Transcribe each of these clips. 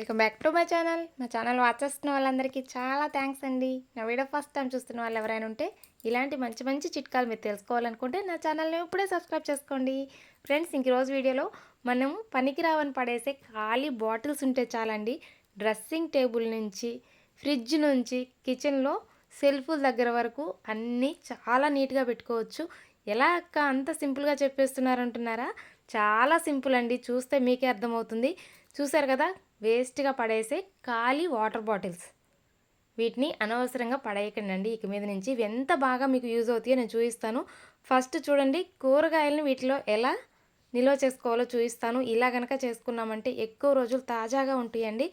Welcome back to my channel. నా channel watch చేస్తున్న వాళ్ళందరికీ చాలా థ్యాంక్స్ అండి. నా వీడియో ఫస్ట్ టైం చూస్తున్న వాళ్ళు ఎవరైనా ఉంటే ఇలాంటి మంచి మంచి చిట్కాలు మీరు తెలుసుకోవాలనుకుంటే నా ఛానల్ని ఇప్పుడే సబ్స్క్రైబ్ చేసుకోండి. ఫ్రెండ్స్ ఇంక రోజు వీడియోలో మనం పనికి రావని పడేసే ఖాళీ బాటిల్స్ ఉంటే చాలండి. డ్రెస్సింగ్ టేబుల్ నుంచి ఫ్రిడ్జ్ నుంచి కిచెన్లో సెల్ఫ్ల దగ్గర వరకు అన్నీ చాలా నీట్గా పెట్టుకోవచ్చు. ఎలా అక్క అంత సింపుల్గా చెప్పేస్తున్నారు అంటున్నారా? చాలా సింపుల్ అండి. చూస్తే మీకే అర్థమవుతుంది. చూసారు కదా? వేస్ట్గా పడేసే ఖాళీ వాటర్ బాటిల్స్. వీటిని అనవసరంగా పడేయకండి ఇక మీద నుంచి ఇవి ఎంత బాగా మీకు యూజ్ అవుతాయో నేను చూపిస్తాను. ఫస్ట్ చూడండి కూరగాయలను వీటిలో ఎలా నిల్వ చేసుకోవాలో చూపిస్తాను. ఇలా కనుక చేసుకున్నామంటే ఎక్కువ రోజులు తాజాగా ఉంటాయండి.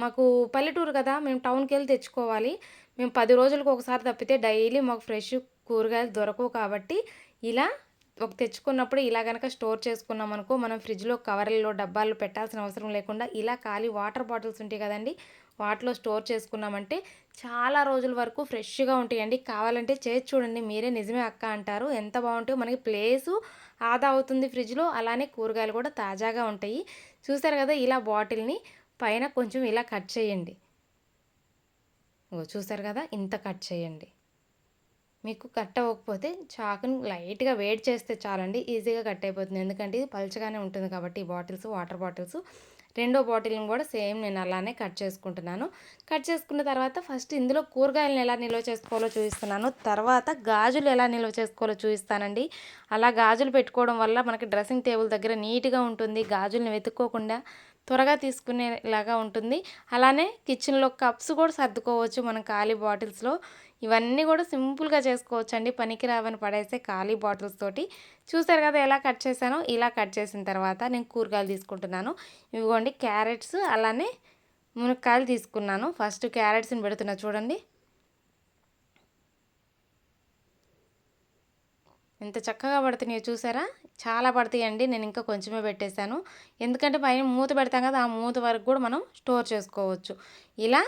మాకు పల్లెటూరు కదా మేము టౌన్కి వెళ్ళి తెచ్చుకోవాలి. మేము పది రోజులకు ఒకసారి తప్పితే డైలీ మాకు ఫ్రెష్ కూరగాయలు దొరకవు కాబట్టి ఇలా ఒక తెచ్చుకున్నప్పుడు ఇలా కనుక స్టోర్ చేసుకున్నాం అనుకో మనం ఫ్రిడ్జ్లో కవర్లలో డబ్బాల్లో పెట్టాల్సిన అవసరం లేకుండా ఇలా ఖాళీ వాటర్ బాటిల్స్ ఉంటాయి కదండి వాటిలో స్టోర్ చేసుకున్నామంటే చాలా రోజుల వరకు ఫ్రెష్గా ఉంటాయండి. కావాలంటే చేసి చూడండి మీరే నిజమే అక్క అంటారు. ఎంత బాగుంటాయో మనకి ప్లేసు ఆదా అవుతుంది ఫ్రిడ్జ్లో అలానే కూరగాయలు కూడా తాజాగా ఉంటాయి. చూసారు కదా ఇలా బాటిల్ని పైన కొంచెం ఇలా కట్ చేయండి. చూసారు కదా ఇంత కట్ చేయండి. మీకు కట్ అవ్వకపోతే చాకుని లైట్గా వేడి చేస్తే చాలండి. ఈజీగా కట్ అయిపోతుంది. ఎందుకంటే ఇది పలుచగానే ఉంటుంది కాబట్టి ఈ బాటిల్స్ వాటర్ బాటిల్స్ రెండో బాటిల్ని కూడా సేమ్ నేను అలానే కట్ చేసుకుంటున్నాను. కట్ చేసుకున్న తర్వాత ఫస్ట్ ఇందులో కూరగాయలను ఎలా నిల్వ చేసుకోవాలో చూపిస్తున్నాను. తర్వాత గాజులు ఎలా నిల్వ చేసుకోవాలో చూపిస్తానండి. అలా గాజులు పెట్టుకోవడం వల్ల మనకి డ్రెస్సింగ్ టేబుల్ దగ్గర నీట్గా ఉంటుంది. గాజుల్ని వెతుక్కోకుండా త్వరగా తీసుకునేలాగా ఉంటుంది. అలానే కిచెన్లో కప్స్ కూడా సర్దుకోవచ్చు. మనం ఖాళీ బాటిల్స్లో ఇవన్నీ కూడా సింపుల్గా చేసుకోవచ్చు అండి పనికి రావని పడేసే ఖాళీ బాటిల్స్ తోటి. చూసారు కదా ఎలా కట్ చేశానో? ఇలా కట్ చేసిన తర్వాత నేను కూరగాయలు తీసుకుంటున్నాను. ఇవిగోండి క్యారెట్స్ అలానే మునక్కాయలు తీసుకున్నాను. ఫస్ట్ క్యారెట్స్ని పెడుతున్నా చూడండి. ఎంత చక్కగా పడుతున్నాయో చూసారా? చాలా పడతాయండి. నేను ఇంకా కొంచెమే పెట్టేశాను. ఎందుకంటే పైన మూత పెడతాం కదా ఆ మూత వరకు కూడా మనం స్టోర్ చేసుకోవచ్చు. ఇలా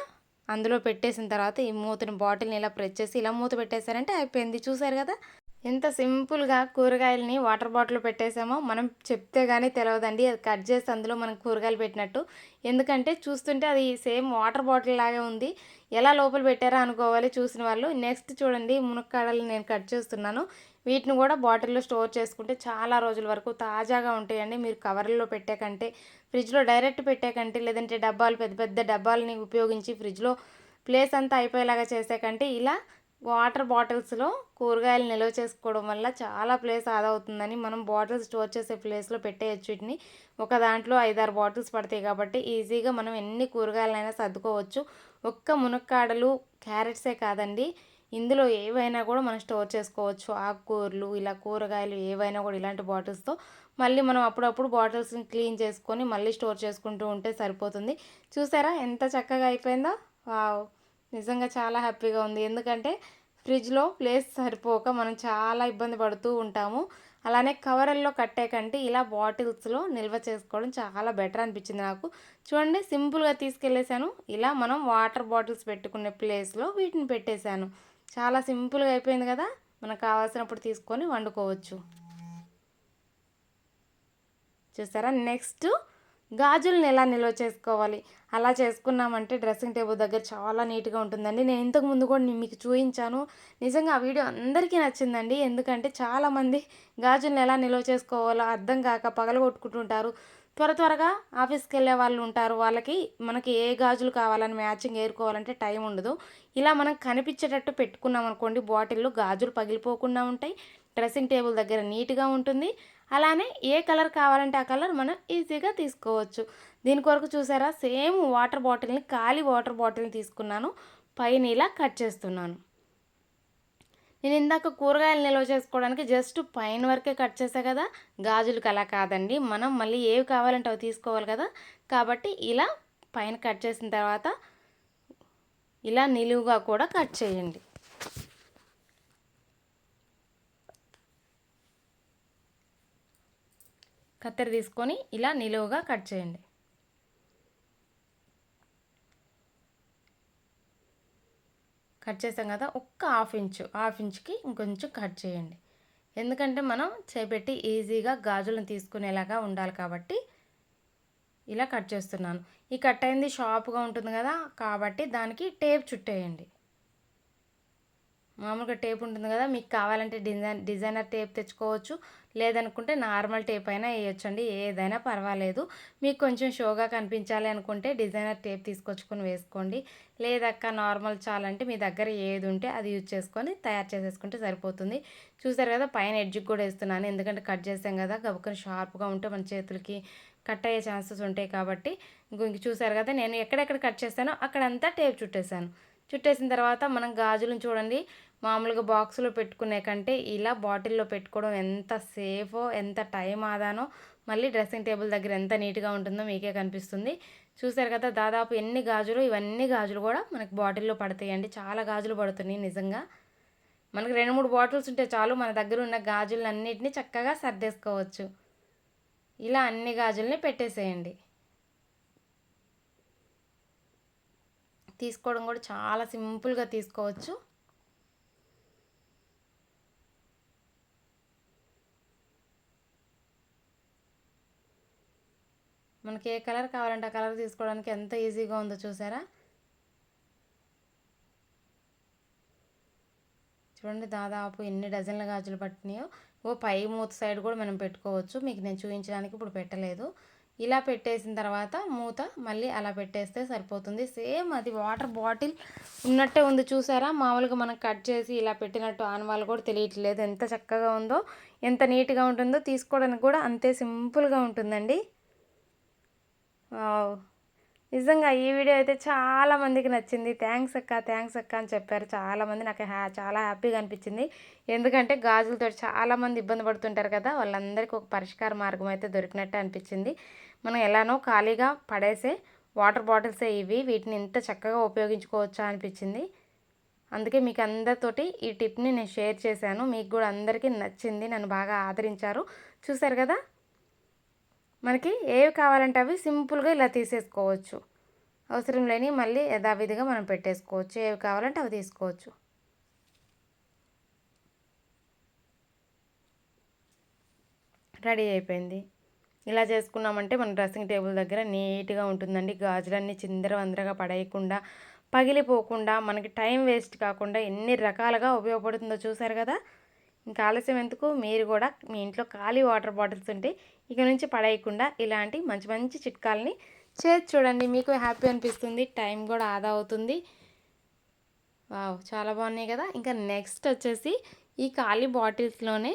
అందులో పెట్టేసిన తర్వాత ఈ మూతని బాటిల్ని ఇలా ప్రెస్ చేసి ఇలా మూత పెట్టేశారంటే అయిపోయింది. చూసారు కదా? ఎంత సింపుల్గా కూరగాయలని వాటర్ బాటిల్ పెట్టేసామో మనం చెప్తే కానీ తెలియదండి అది కట్ చేసి అందులో మనం కూరగాయలు పెట్టినట్టు. ఎందుకంటే చూస్తుంటే అది సేమ్ వాటర్ బాటిల్ లాగే ఉంది. ఎలా లోపల పెట్టారా అనుకోవాలి చూసిన వాళ్ళు. నెక్స్ట్ చూడండి మునక్కాడలు నేను కట్ చేస్తున్నాను. వీటిని కూడా బాటిల్లో స్టోర్ చేసుకుంటే చాలా రోజుల వరకు తాజాగా ఉంటాయండి. మీరు కవర్లో పెట్టే కంటే ఫ్రిడ్జ్లో డైరెక్ట్ పెట్టే కంటే లేదంటే డబ్బాలు పెద్ద పెద్ద డబ్బాలని ఉపయోగించి ఫ్రిడ్జ్లో ప్లేస్ అంతా అయిపోయేలాగా చేసే కంటే ఇలా వాటర్ బాటిల్స్లో కూరగాయలు నిల్వ చేసుకోవడం వల్ల చాలా ప్లేస్ ఆదా అవుతుందని మనం బాటిల్స్ స్టోర్ చేసే ప్లేస్లో పెట్టేయచ్చు. వీటిని ఒక దాంట్లో ఐదారు బాటిల్స్ పడతాయి కాబట్టి ఈజీగా మనం ఎన్ని కూరగాయలైనా సర్దుకోవచ్చు. ఒక్క మునక్కాడలు క్యారెట్సే కాదండి. ఇందులో ఏవైనా కూడా మనం స్టోర్ చేసుకోవచ్చు. ఆకుకూరలు ఇలా కూరగాయలు ఏవైనా కూడా ఇలాంటి బాటిల్స్తో. మళ్ళీ మనం అప్పుడప్పుడు బాటిల్స్ని క్లీన్ చేసుకొని మళ్ళీ స్టోర్ చేసుకుంటూ ఉంటే సరిపోతుంది. చూసారా? ఎంత చక్కగా అయిపోయిందో? వావ్! నిజంగా చాలా హ్యాపీగా ఉంది. ఎందుకంటే ఫ్రిడ్జ్లో ప్లేస్ సరిపోక మనం చాలా ఇబ్బంది పడుతూ ఉంటాము. అలానే కవర్ల్లో కట్టే కంటే ఇలా బాటిల్స్లో నిల్వ చేసుకోవడం చాలా బెటర్ అనిపించింది నాకు. చూడండి సింపుల్గా తీసుకెళ్ళేసాను ఇలా మనం వాటర్ బాటిల్స్ పెట్టుకునే ప్లేస్లో వీటిని పెట్టేశాను. చాలా సింపుల్గా అయిపోయింది కదా? మనకు కావాల్సినప్పుడు తీసుకొని వండుకోవచ్చు. చూసారా? నెక్స్ట్ గాజులను ఎలా నిల్వ చేసుకోవాలి? అలా చేసుకున్నామంటే డ్రెస్సింగ్ టేబుల్ దగ్గర చాలా నీట్గా ఉంటుందండి. నేను ఇంతకుముందు కూడా కూడా మీకు చూపించాను నిజంగా ఆ వీడియో అందరికీ నచ్చిందండి. ఎందుకంటే చాలామంది గాజులను ఎలా నిల్వ చేసుకోవాలో అర్థం కాక పగలగొట్టుకుంటుంటారు త్వర త్వరగా ఆఫీస్కి వెళ్ళే వాళ్ళు ఉంటారు. వాళ్ళకి మనకి ఏ గాజులు కావాలని మ్యాచింగ్ ఏరుకోవాలంటే టైం ఉండదు. ఇలా మనం కనిపించేటట్టు పెట్టుకున్నాం అనుకోండి బాటిల్లో గాజులు పగిలిపోకుండా ఉంటాయి. డ్రెస్సింగ్ టేబుల్ దగ్గర నీట్గా ఉంటుంది. అలానే ఏ కలర్ కావాలంటే ఆ కలర్ మనం ఈజీగా తీసుకోవచ్చు. దీని కొరకు చూసారా? సేమ్ వాటర్ బాటిల్ని ఖాళీ వాటర్ బాటిల్ని తీసుకున్నాను. పైన ఇలా కట్ చేస్తున్నాను. నేను ఇందాక కూరగాయలు నిల్వ చేసుకోవడానికి జస్ట్ పైన వరకే కట్ చేసా కదా. గాజులకు అలా కాదండి. మనం మళ్ళీ ఏవి కావాలంటే అవి తీసుకోవాలి కదా. కాబట్టి ఇలా పైన కట్ చేసిన తర్వాత ఇలా నిలువుగా కూడా కట్ చేయండి. కత్తెర తీసుకొని ఇలా నిలువుగా కట్ చేయండి. కట్ చేసాం కదా ఒక్క హాఫ్ ఇంచు హాఫ్ ఇంచ్కి ఇంకొంచెం కట్ చేయండి. ఎందుకంటే మనం చేపెట్టి ఈజీగా గాజులను తీసుకునేలాగా ఉండాలి కాబట్టి ఇలా కట్ చేస్తున్నాను. ఈ కట్ అయింది షార్ప్గా ఉంటుంది కదా కాబట్టి దానికి టేప్ చుట్టేయండి. మామూలుగా టేప్ ఉంటుంది కదా మీకు కావాలంటే డిజైన్ డిజైనర్ టేప్ తెచ్చుకోవచ్చు. లేదనుకుంటే నార్మల్ టేప్ అయినా వేయొచ్చండి ఏదైనా పర్వాలేదు. మీకు కొంచెం షోగా కనిపించాలి అనుకుంటే డిజైనర్ టేప్ తీసుకొచ్చుకొని వేసుకోండి. లేదక్క నార్మల్ చాలంటే మీ దగ్గర ఏది ఉంటే అది యూజ్ చేసుకొని తయారు చేసేసుకుంటే సరిపోతుంది. చూసారు కదా పైన ఎడ్జ్కి కూడా వేస్తున్నాను. ఎందుకంటే కట్ చేసాం కదా గబుకొని షార్ప్గా ఉంటే మన చేతులకి కట్ అయ్యే ఛాన్సెస్ ఉంటాయి కాబట్టి. ఇంక చూసారు కదా నేను ఎక్కడెక్కడ కట్ చేస్తానో అక్కడంతా టేప్ చుట్టేసాను చుట్టేసిన తర్వాత మనం గాజులను చూడండి. మామూలుగా బాక్స్లో పెట్టుకునే కంటే ఇలా బాటిల్లో పెట్టుకోవడం ఎంత సేఫో ఎంత టైం ఆదానో మళ్ళీ డ్రెస్సింగ్ టేబుల్ దగ్గర ఎంత నీట్గా ఉంటుందో మీకే కనిపిస్తుంది. చూసారు కదా దాదాపు ఎన్ని గాజులు ఇవన్నీ గాజులు కూడా మనకి బాటిల్లో పడతాయండి. చాలా గాజులు పడుతున్నాయి నిజంగా. మనకి రెండు మూడు బాటిల్స్ ఉంటే చాలు మన దగ్గర ఉన్న గాజులన్నిటిని చక్కగా సర్దేసుకోవచ్చు. ఇలా అన్ని గాజుల్ని పెట్టేసేయండి. తీసుకోవడం కూడా చాలా సింపుల్గా తీసుకోవచ్చు. మనకి ఏ కలర్ కావాలంటే ఆ కలర్ తీసుకోవడానికి ఎంత ఈజీగా ఉందో చూసారా? చూడండి దాదాపు ఎన్ని డజన్ల గాజులు పట్టినాయో. ఓ పై మూత సైడ్ కూడా మనం పెట్టుకోవచ్చు. మీకు నేను చూపించడానికి ఇప్పుడు పెట్టలేదు. ఇలా పెట్టేసిన తర్వాత మూత మళ్ళీ అలా పెట్టేస్తే సరిపోతుంది. సేమ్ అది వాటర్ బాటిల్ ఉన్నట్టే ఉంది చూసారా? మామూలుగా మనం కట్ చేసి ఇలా పెట్టినట్టు ఆనవాళ్ళు కూడా తెలియట్లేదు ఎంత చక్కగా ఉందో ఎంత నీట్గా ఉంటుందో తీసుకోవడానికి కూడా అంతే సింపుల్గా ఉంటుందండి. నిజంగా ఈ వీడియో అయితే చాలా మందికి నచ్చింది. థ్యాంక్స్ అక్క థ్యాంక్స్ అక్క అని చెప్పారు. చాలామంది నాకు హ్యా చాలా హ్యాపీగా అనిపించింది. ఎందుకంటే గాజులతో చాలామంది ఇబ్బంది పడుతుంటారు కదా వాళ్ళందరికీ ఒక పరిష్కార మార్గం అయితే దొరికినట్టు అనిపించింది. మనం ఎలానో ఖాళీగా పడేసే వాటర్ బాటిల్సే ఇవి వీటిని ఇంత చక్కగా ఉపయోగించుకోవచ్చా అనిపించింది. అందుకే మీకు అందరితోటి ఈ టిప్ని నేను షేర్ చేశాను. మీకు కూడా అందరికీ నచ్చింది. నన్ను బాగా ఆదరించారు. చూసారు కదా? మనకి ఏవి కావాలంటే అవి సింపుల్గా ఇలా తీసేసుకోవచ్చు. అవసరం లేని మళ్ళీ యథావిధిగా మనం పెట్టేసుకోవచ్చు. ఏవి కావాలంటే అవి తీసుకోవచ్చు. రెడీ అయిపోయింది. ఇలా చేసుకున్నామంటే మన డ్రెస్సింగ్ టేబుల్ దగ్గర నీట్గా ఉంటుందండి. గాజులన్నీ చిందర వందరగా పడేయకుండా పగిలిపోకుండా మనకి టైం వేస్ట్ కాకుండా ఎన్ని రకాలుగా ఉపయోగపడుతుందో చూసారు కదా? ఇంకా ఆలస్యం ఎందుకు? మీరు కూడా మీ ఇంట్లో ఖాళీ వాటర్ బాటిల్స్ ఉంటే ఇక నుంచి పడేయకుండా ఇలాంటి మంచి మంచి చిట్కాలని చేసి చూడండి. మీకు హ్యాపీ అనిపిస్తుంది. టైం కూడా ఆదా అవుతుంది. వావ్ చాలా బాగున్నాయి కదా. ఇంకా నెక్స్ట్ వచ్చేసి ఈ ఖాళీ బాటిల్స్లోనే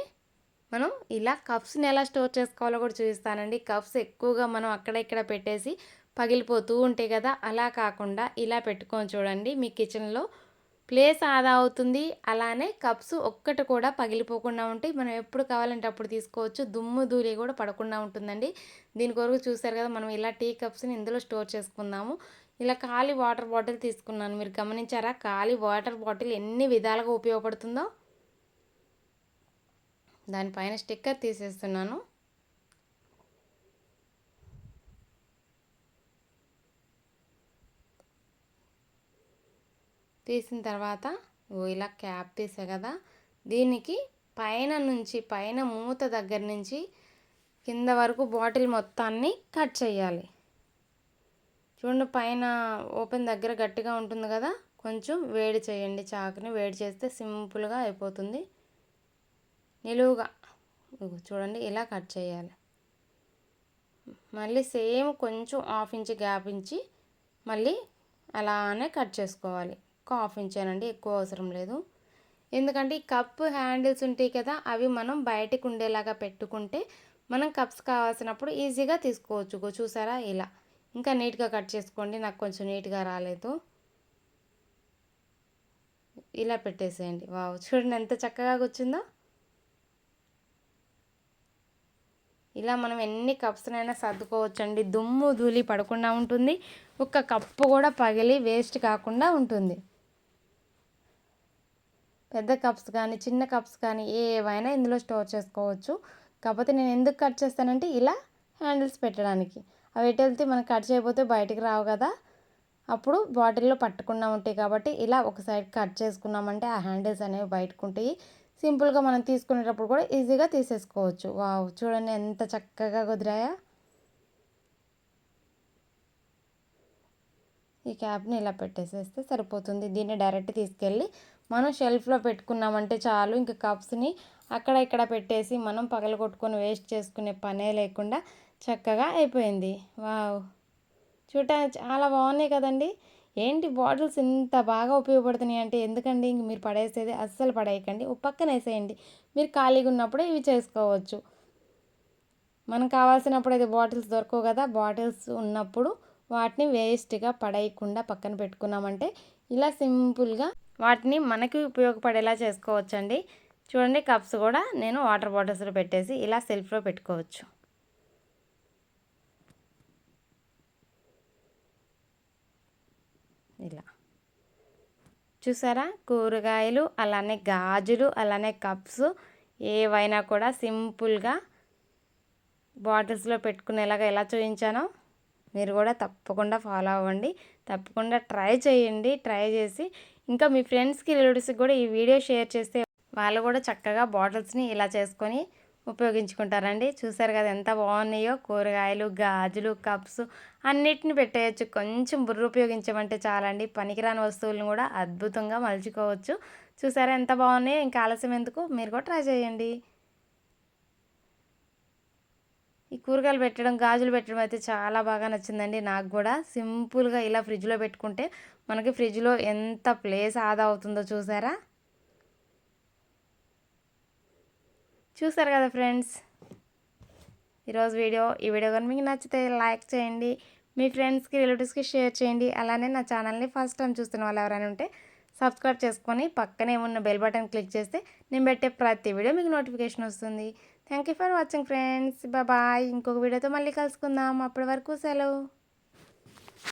మనం ఇలా కప్స్ని ఎలా స్టోర్ చేసుకోవాలో కూడా చూపిస్తానండి. కప్స్ ఎక్కువగా మనం అక్కడ ఇక్కడ పెట్టేసి పగిలిపోతూ ఉంటాయి కదా. అలా కాకుండా ఇలా పెట్టుకొని చూడండి. మీ కిచెన్లో ప్లేస్ ఆదా అవుతుంది. అలానే కప్స్ ఒక్కటి కూడా పగిలిపోకుండా ఉంటాయి. మనం ఎప్పుడు కావాలంటే అప్పుడు తీసుకోవచ్చు. దుమ్ము ధూళి కూడా పడకుండా ఉంటుందండి. దీని కొరకు చూసారు కదా మనం ఇలా టీ కప్స్ని ఇందులో స్టోర్ చేసుకుందాము. ఇలా ఖాళీ వాటర్ బాటిల్ తీసుకున్నాను. మీరు గమనించారా? ఖాళీ వాటర్ బాటిల్ ఎన్ని విధాలుగా ఉపయోగపడుతుందో. దానిపైన స్టిక్కర్ తీసేస్తున్నాను. తీసిన తర్వాత ఇలా క్యాప్ తీసా కదా దీనికి పైన నుంచి పైన మూత దగ్గర నుంచి కింద వరకు బాటిల్ మొత్తాన్ని కట్ చేయాలి. చూడండి పైన ఓపెన్ దగ్గర గట్టిగా ఉంటుంది కదా కొంచెం వేడి చేయండి చాకుని. వేడి చేస్తే సింపుల్గా అయిపోతుంది. నిలువుగా. చూడండి ఇలా కట్ చేయాలి. మళ్ళీ సేమ్ కొంచెం హాఫ్ ఇంచ్ గ్యాప్ ఇంచి మళ్ళీ అలానే కట్ చేసుకోవాలి. ఒక హాఫ్ ఇంచేనండి ఎక్కువ అవసరం లేదు. ఎందుకంటే ఈ కప్ హ్యాండిల్స్ ఉంటాయి కదా అవి మనం బయటకు ఉండేలాగా పెట్టుకుంటే మనం కప్స్ కావాల్సినప్పుడు ఈజీగా తీసుకోవచ్చు చూసారా ఇలా. ఇంకా నీట్గా కట్ చేసుకోండి నాకు కొంచెం నీట్గా రాలేదు. ఇలా పెట్టేసేయండి. వావ్ చూడండి ఎంత చక్కగా కూర్చుందో. ఇలా మనం ఎన్ని కప్స్నైనా సర్దుకోవచ్చండి. దుమ్ము ధూళి పడకుండా ఉంటుంది. ఒక కప్పు కూడా పగిలి వేస్ట్ కాకుండా ఉంటుంది. పెద్ద కప్స్ కానీ చిన్న కప్స్ కానీ ఏవైనా ఇందులో స్టోర్ చేసుకోవచ్చు. కాకపోతే నేను ఎందుకు కట్ చేస్తానంటే ఇలా హ్యాండిల్స్ పెట్టడానికి. అవి ఎటు వెళ్తే మనం కట్ చేయకపోతే బయటికి రావు కదా. అప్పుడు బాటిల్లో పట్టకుండా ఉంటాయి కాబట్టి ఇలా ఒక సైడ్ కట్ చేసుకున్నామంటే ఆ హ్యాండిల్స్ అనేవి బయటకు ఉంటాయి. సింపుల్గా మనం తీసుకునేటప్పుడు కూడా ఈజీగా తీసేసుకోవచ్చు. వావ్! చూడండి ఎంత చక్కగా కుదిరాయా. ఈ క్యాప్ని ఇలా పెట్టేసేస్తే సరిపోతుంది. దీన్ని డైరెక్ట్ తీసుకెళ్ళి మనం షెల్ఫ్లో పెట్టుకున్నామంటే చాలు. ఇంకా కప్స్ని అక్కడ ఇక్కడ పెట్టేసి మనం పగలగొట్టుకొని వేస్ట్ చేసుకునే పనే లేకుండా చక్కగా అయిపోయింది. వావ్. చూడటానికి చాలా బాగున్నాయి కదండి. ఏంటి బాటిల్స్ ఇంత బాగా ఉపయోగపడుతున్నాయి అంటే ఎందుకండి? ఇంక మీరు పడేసేది అస్సలు పడేయకండి. ఓ పక్కన వేసేయండి. మీరు ఖాళీగా ఉన్నప్పుడే ఇవి చేసుకోవచ్చు. మనకు కావాల్సినప్పుడు అయితే బాటిల్స్ దొరకవు కదా. బాటిల్స్ ఉన్నప్పుడు వాటిని వేస్ట్గా పడేయకుండా పక్కన పెట్టుకున్నామంటే ఇలా సింపుల్గా వాటిని మనకి ఉపయోగపడేలా చేసుకోవచ్చండి. చూడండి కప్స్ కూడా నేను వాటర్ బాటిల్స్లో పెట్టేసి ఇలా సెల్ఫ్లో పెట్టుకోవచ్చు. ఇలా. చూసారా? కూరగాయలు అలానే గాజులు అలానే కప్స్ ఏవైనా కూడా సింపుల్గా బాటిల్స్లో పెట్టుకునేలాగా ఎలా చూపించానో మీరు కూడా తప్పకుండా ఫాలో అవ్వండి. తప్పకుండా ట్రై చేయండి. ట్రై చేసి ఇంకా మీ ఫ్రెండ్స్కి రిలేటివ్స్కి కూడా ఈ వీడియో షేర్ చేస్తే వాళ్ళు కూడా చక్కగా బాటిల్స్ని ఇలా చేసుకొని ఉపయోగించుకుంటారండి. చూసారు కదా ఎంత బాగున్నాయో? కూరగాయలు గాజులు కప్స్ అన్నిటిని పెట్టేయచ్చు. కొంచెం బుర్ర ఉపయోగించమంటే చాలండి. పనికిరాని వస్తువులను కూడా అద్భుతంగా మలుచుకోవచ్చు. చూసారా ఎంత బాగున్నాయో? ఇంకా ఆలస్యం ఎందుకు? మీరు కూడా ట్రై చేయండి. ఈ కూరగాయలు పెట్టడం గాజులు పెట్టడం అయితే చాలా బాగా నచ్చిందండి. నాకు కూడా సింపుల్గా ఇలా ఫ్రిడ్జ్లో పెట్టుకుంటే మనకి ఫ్రిడ్జ్లో ఎంత ప్లేస్ ఆదా అవుతుందో చూసారా? చూసారు కదా ఫ్రెండ్స్? ఈరోజు వీడియో ఈ వీడియో కానీ మీకు నచ్చితే లైక్ చేయండి మీ ఫ్రెండ్స్కి రిలేటివ్స్కి షేర్ చేయండి. అలానే నా ఛానల్ని ఫస్ట్ టైం చూస్తున్న వాళ్ళు ఎవరైనా ఉంటే సబ్స్క్రైబ్ చేసుకొని పక్కనే ఉన్న బెల్ బటన్ క్లిక్ చేస్తే నేను పెట్టే ప్రతి వీడియో మీకు నోటిఫికేషన్ వస్తుంది. Thank you for watching friends. Bye. ఇంకొక వీడియోతో మళ్ళీ కలుసుకుందాం. అప్పటి వరకు సెలవు.